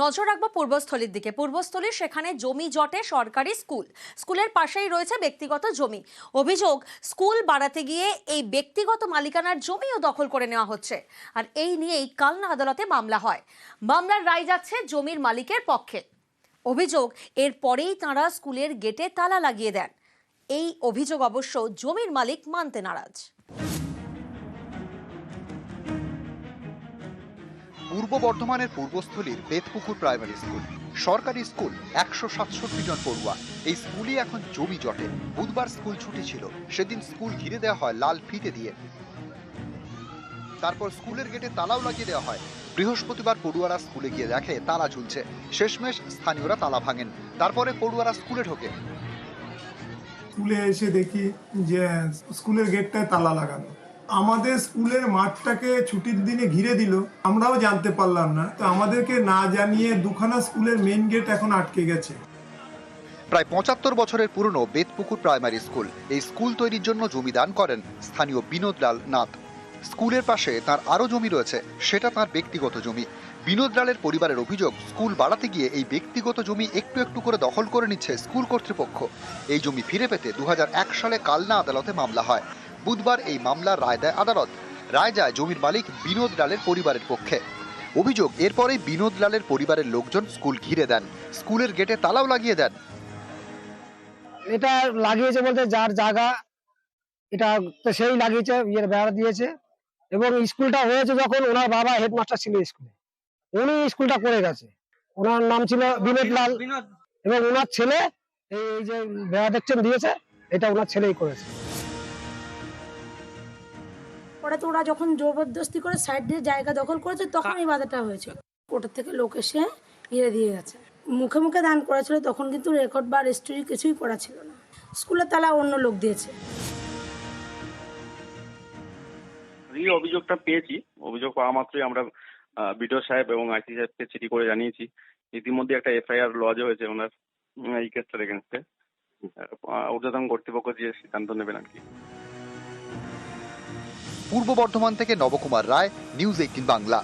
নজর রাখব পূর্বস্থলীর দিকে। পূর্বস্থলীর সেখানে জমি জটে সরকারি স্কুল। স্কুলের পাশেই রয়েছে ব্যক্তিগত জমি। অভিযোগ, স্কুল বাড়াতে গিয়ে এই ব্যক্তিগত মালিকানার জমিও দখল করে নেওয়া হচ্ছে। আর এই নিয়েই কালনা আদালতে মামলা হয়। মামলার রায় যাচ্ছে জমির মালিকের পক্ষে। অভিযোগ, এরপরেই তাঁরা স্কুলের গেটে তালা লাগিয়ে দেন। এই অভিযোগ অবশ্য জমির মালিক মানতে নারাজ। পূর্ব বর্ধমানের পূর্বস্থলীর বেতপুকুর প্রাইমারি স্কুল। সরকারি স্কুল একশো সাতষট্টি জন পড়ুয়া। এই স্কুলই এখন জমি জটে। বুধবার স্কুল ছুটি ছিল। সেদিন স্কুল ঘিরে দেওয়া হয় লাল ফিতে দিয়ে। তারপর স্কুলের গেটে তালাও লাগিয়ে দেওয়া হয়। বৃহস্পতিবার পড়ুয়ারা স্কুলে গিয়ে দেখে, তালা ঝুলছে। শেষমেশ স্থানীয়রা তালা ভাঙেন। তারপরে পড়ুয়ারা স্কুলে ঢোকে। স্কুলে এসে দেখি যে স্কুলের গেটটায় তালা লাগানো। আমাদের স্কুলের মাঠটাকে ছুটির দিনে ঘিরে দিল। আমরাও জানতে পারলাম না। তো আমাদেরকে না জানিয়ে দুখানা স্কুলের মেইন গেট এখন আটকে গেছে। প্রায় পঁচাত্তর বছরের পুরনো বেতপুকুর প্রাইমারি স্কুল। এই স্কুল তৈরির জন্য জমি দান করেন স্থানীয় বিনোদ লাল নাথ। স্কুলের পাশে তার আরও জমি রয়েছে। সেটা তার ব্যক্তিগত জমি। বিনোদ লালের পরিবারের অভিযোগ, স্কুল বাড়াতে গিয়ে এই ব্যক্তিগত জমি একটু একটু করে দখল করে নিচ্ছে স্কুল কর্তৃপক্ষ। এই জমি ফিরে পেতে দু হাজার এক সালে কালনা আদালতে মামলা হয়। বুধবার এই মামলার রায় দেয় আদালত। রায় যায় জমির মালিক বিনোদ লালের পরিবারের পক্ষে। অভিযোগ এরপরেই বিনোদ লালের পরিবারের লোকজন স্কুল ঘিরে দেন। স্কুলের গেটে তালাও লাগিয়ে দেন। এটা লাগিয়েছে বলতে যার জায়গা এটা সেই লাগিয়েছে ইয়ের বেড়া দিয়েছে। এবং স্কুলটা হয়েছে যখন ওনার বাবা হেডমাস্টার ছিল স্কুলে। উনি স্কুলটা করে গেছে। ওনার নাম ছিল বিনোদ লাল এবং ওনার ছেলে এই এই যে বেড়া দেখছেন দিয়েছে এটা ওনার ছেলেই করেছে। তো ওরা যখন জবরদস্তি করে সাইড দিয়ে জায়গা দখল করেছে, তখন এই বাধাটা হয়েছে। কোর্টের থেকে লোক এসে ইয়ে দিয়ে গেছে। মুখে মুখে দান করেছিল, তখন কিন্তু রেকর্ড বা রেজিস্ট্রি কিছুই করা ছিল না। স্কুলের তালা অন্য লোক দিয়েছে। এই অভিযোগটা পেয়েছি। অভিযোগ পাওয়া মাত্রই আমরা বিডিও সাহেব এবং আইসি সাহেবকে চিঠি করে জানিয়েছি। ইতিমধ্যে একটা এফআইআর লজ হয়েছে ওনার এই কেসটার এগেনস্টে ঊর্ধ্বতন কর্তৃপক্ষ যে সিদ্ধান্ত নেবেন আর কি। পূর্ব বর্ধমান থেকে নবকুমার রায় নিউজ এইটিন বাংলা।